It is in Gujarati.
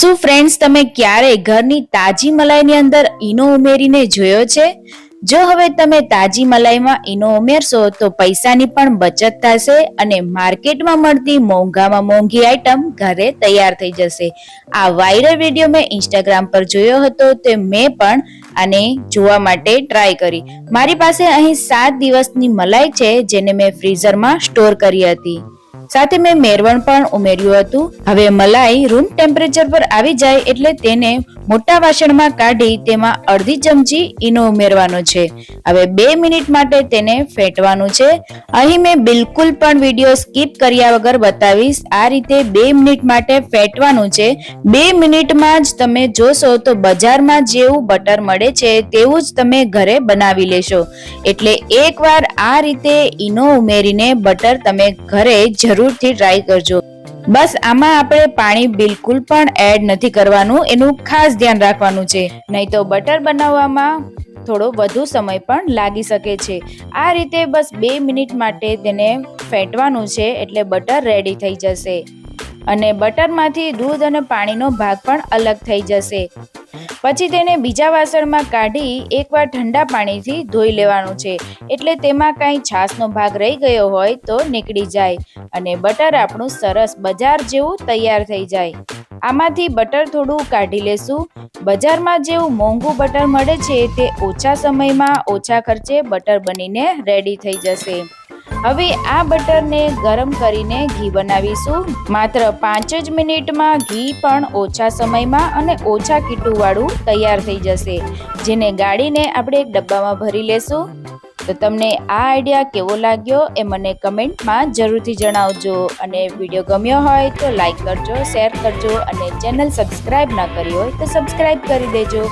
શું ફ્રેન્ડ્સ તમે ક્યારેય ઘરની તાજી મલાઈની અંદર ઈનો ઉમેરીને જોયો છે? જો હવે તમે તાજી મલાઈમાં ઈનો ઉમેરશો તો પૈસાની પણ બચત થશે અને માર્કેટમાં મળતી મોંઘામાં મોંઘી આઈટમ ઘરે તૈયાર થઈ જશે. આ વાયરલ વીડિયો મેં ઇન્સ્ટાગ્રામ પર જોયો હતો તે મેં પણ અને જોવા માટે ટ્રાય કરી. મારી પાસે અહીં સાત દિવસની મલાઈ છે જેને મેં ફ્રીઝરમાં સ્ટોર કરી હતી. સાથે મેં મેરવણ પણ ઉમેર્યું હતું. હવે મલાઈ રૂમ ટેમ્પરેચર પર આવી જાય એટલે તેને મોટા વાસણમાં કાઢી તેમાં અડધી ચમચી ઈનો ઉમેરવાનો છે. હવે બે મિનિટ માટે તેને ફેંટવાનું છે. અહીં મેં બિલકુલ પણ વીડિયો સ્કીપ કર્યા વગર બતાવીશ. આ રીતે બે મિનિટ માટે ફેટવાનું છે. બે મિનિટમાં જ તમે જોશો તો બજારમાં જેવું બટર મળે છે તેવું જ તમે ઘરે બનાવી લેશો. એટલે એકવાર આ રીતે ઈનો ઉમેરીને બટર તમે ઘરે જરૂરથી ટ્રાય કરજો. બસ આમાં આપણે પાણી બિલકુલ પણ એડ નથી કરવાનું. એનું ખાસ ધ્યાન રાખવાનું છે. નહીં તો બટર બનાવવામાં થોડો વધુ સમય પણ લાગી શકે છે. આ રીતે બસ બે મિનિટ માટે તેને ફેંટવાનું છે એટલે બટર રેડી થઈ જશે. અને બટરમાંથી દૂધ અને પાણીનો ભાગ પણ અલગ થઈ જશે. પછી તેને બીજા વાસણમાં કાઢી એકવાર ઠંડા પાણીથી ધોઈ લેવાનું છે. એટલે તેમાં કાંઈ છાશનો ભાગ રહી ગયો હોય તો નીકળી જાય અને બટર આપણું સરસ બજાર જેવું તૈયાર થઈ જાય. આમાંથી બટર થોડું કાઢી લેશું. બજારમાં જેવું મોંઘું બટર મળે છે તે ઓછા સમયમાં ઓછા ખર્ચે બટર બનીને રેડી થઈ જશે. હવે આ બટરને ગરમ કરીને ઘી બનાવીશું. માત્ર પાંચ જ મિનિટમાં ઘી પણ ઓછા સમયમાં અને ઓછા કીટુવાળું તૈયાર થઈ જશે, જેને ગાળીને આપણે એક ડબ્બામાં ભરી લેશું. તો તમને આ આઈડિયા કેવો લાગ્યો એ મને કમેન્ટમાં જરૂરથી જણાવજો અને વીડિયો ગમ્યો હોય તો લાઈક કરજો, શેર કરજો અને ચેનલ સબસ્ક્રાઈબ ના કરી હોય તો સબસ્ક્રાઈબ કરી દેજો.